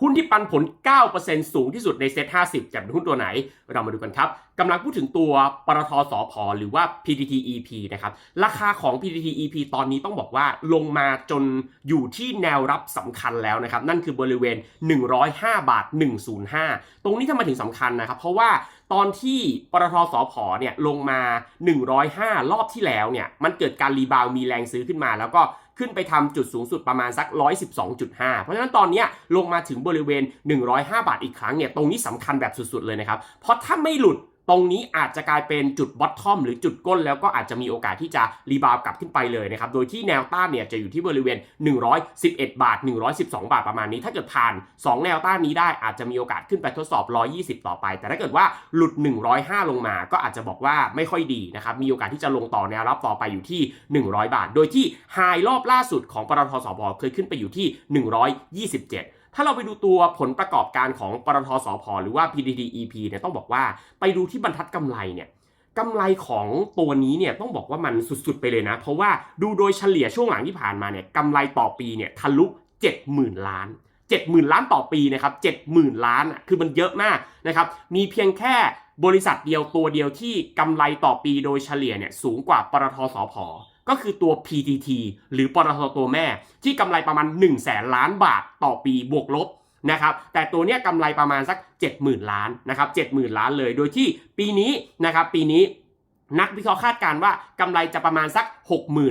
หุ้นที่ปันผล 9%สูงที่สุดในเซ็ต50 จะเป็นหุ้นตัวไหน เรามาดูกันครับ กำลังพูดถึงตัวปตทสพหรือว่า PTTEP นะครับ ราคาของ PTTEP ตอนนี้ต้องบอกว่าลงมาจนอยู่ที่แนวรับสำคัญแล้วนะครับ นั่นคือบริเวณ 105 บาท 105 ตรงนี้ทำไมถึงสำคัญนะครับ เพราะว่าตอนที่ปตทสพเนี่ยลงมา 105 รอบที่แล้วเนี่ย มันเกิดการรีบาวด์มีแรงซื้อขึ้นมาแล้วก็ ขึ้นไปทำจุดสูงสุดประมาณสัก 112.5 เพราะฉะนั้นตอนนี้ลงมาถึงบริเวณ 105 บาทอีกครั้งเนี่ยตรงนี้สำคัญแบบสุดๆเลยนะครับเพราะถ้าไม่หลุด ตรงนี้อาจจะกลายเป็นจุดบอททอมหรือจุดก้นแล้วก็อาจจะมีโอกาสที่จะรีบาวกลับขึ้นไปเลยนะครับ โดยที่แนวต้านเนี่ยจะอยู่ที่บริเวณ 111 บาท 112 บาทประมาณนี้ ถ้าเกิดผ่าน 2 แนวต้านนี้ได้อาจจะมีโอกาสขึ้นไปทดสอบ 120 ต่อไป แต่ถ้าเกิดว่าหลุด 105 ลงมาก็อาจจะบอกว่าไม่ค่อยดีนะครับ มีโอกาสที่จะลงต่อแนวรับต่อไปอยู่ที่ 100 บาท โดยที่ไฮรอบล่าสุดของปตทสพเคยขึ้นไปอยู่ที่ 127 ถ้าเราไปดูตัวผลประกอบการของปตทสพหรือว่า PTTEP เนี่ยต้องบอกว่าไปดูที่บรรทัดกำไรเนี่ยกำไรของตัวนี้เนี่ยต้องบอกว่ามันสุดๆไปเลยนะ เพราะว่าดูโดยเฉลี่ยช่วงหลังที่ผ่านมาเนี่ยกำไรต่อปีเนี่ยทะลุ70,000 ล้าน 70,000 ล้านต่อปีนะครับ70,000 ล้านคือมันเยอะมากนะครับมีเพียงแค่บริษัทเดียวตัวเดียวที่กำไรต่อปีโดยเฉลี่ยเนี่ยสูงกว่าปตทสพ ก็คือตัว PTT หรือปตทตัวแม่ ที่กำไรประมาณ1 0 0 0 0แสนล้านบาทต่อปีบวกลบนะครับแต่ตัวเนี้ยกำไรประมาณสัก 70,000 ล้านนะครับ70,000 ล้านเลย โดยที่ปีนี้นะครับปีนี้ นักวิเคราะห์คาดการณ์ว่ากำไรจะประมาณสัก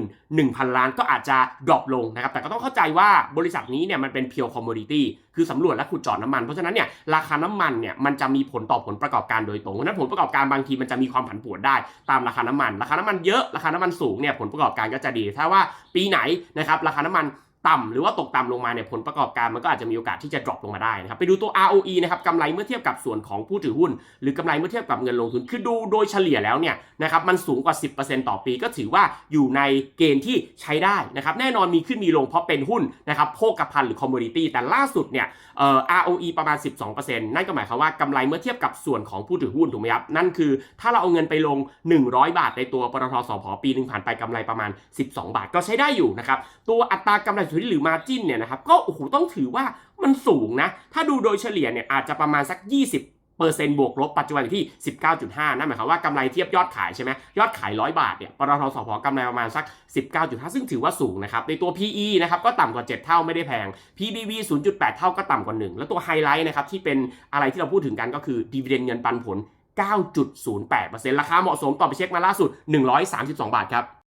61,000 ล้านก็อาจจะดรอปลงนะครับ แต่ก็ต้องเข้าใจว่าบริษัทนี้เนี่ยมันเป็นเพียวคอมมูดิตี้คือสำรวจและขุดเจาะน้ำมัน เพราะฉะนั้นเนี่ยราคาน้ำมันเนี่ยมันจะมีผลต่อผลประกอบการโดยตรงเพราะฉะนั้นผลประกอบการบางทีมันจะมีความผันผวนได้ตามราคาน้ำมัน ราคาน้ำมันเยอะราคาน้ำมันสูงเนี่ยผลประกอบการก็จะดี ถ้าว่าปีไหนนะครับราคาน้ำมัน ต่ำหรือว่าตกต่ำลงมาเนี่ยผลประกอบการมันก็อาจจะมีโอกาสที่จะ drop ลงมาได้นะครับไปดูตัว ROE นะครับกำไรเมื่อเทียบกับส่วนของผู้ถือหุ้น หรือกำไรเมื่อเทียบกับเงินลงทุนคือดูโดยเฉลี่ยแล้วเนี่ยนะครับมันสูงกว่า 10%ต่อปีก็ถือว่าอยู่ในเกณฑ์ที่ใช้ได้นะครับแน่นอนมีขึ้นมีลงเพราะเป็นหุ้นนะครับโภคภัณฑ์หรือ commodity แต่ล่าสุดเนี่ยเอ่อ ROE ประมาณ 12%นั่นก็หมายความว่ากำไรเมื่อเทียบกับส่วนของผู้ถือหุ้นถูกไหมครับนั่นคือถ้าเราเอาเงินไปลง 100 บาทในตัวปตทสพปีหนึ่งผ่านไปกำไรประมาณ 12 บาทก็ใช้ได้อยู่นะครับตัวอัตรากำไรสุทธิหรือ margin เนี่ยนะครับก็โอ้โหต้องถือว่ามันสูงนะ ถ้าดูโดยเฉลี่ยเนี่ยอาจจะประมาณสัก 20เปอร์เซ็นต์บวกลบปัจจุบันอยู่ที่ 19.5 นั่นหมายความว่ากำไรเทียบยอดขายใช่ไหมยอดขาย 100 บาทเนี่ยปตทสพกำไรประมาณสัก 19.5 ซึ่งถือว่าสูงนะครับ ในตัว PE นะครับก็ต่ำกว่า 7 เท่าไม่ได้แพง PBV 0.8 เท่าก็ต่ำกว่า 1 แล้วตัวไฮไลท์นะครับที่เป็นอะไรที่เราพูดถึงกันก็คือดีเวเดนเงินปันผล 9.08%ราคาเหมาะสมต่อไปเช็คมาล่าสุด 132 บาทครับ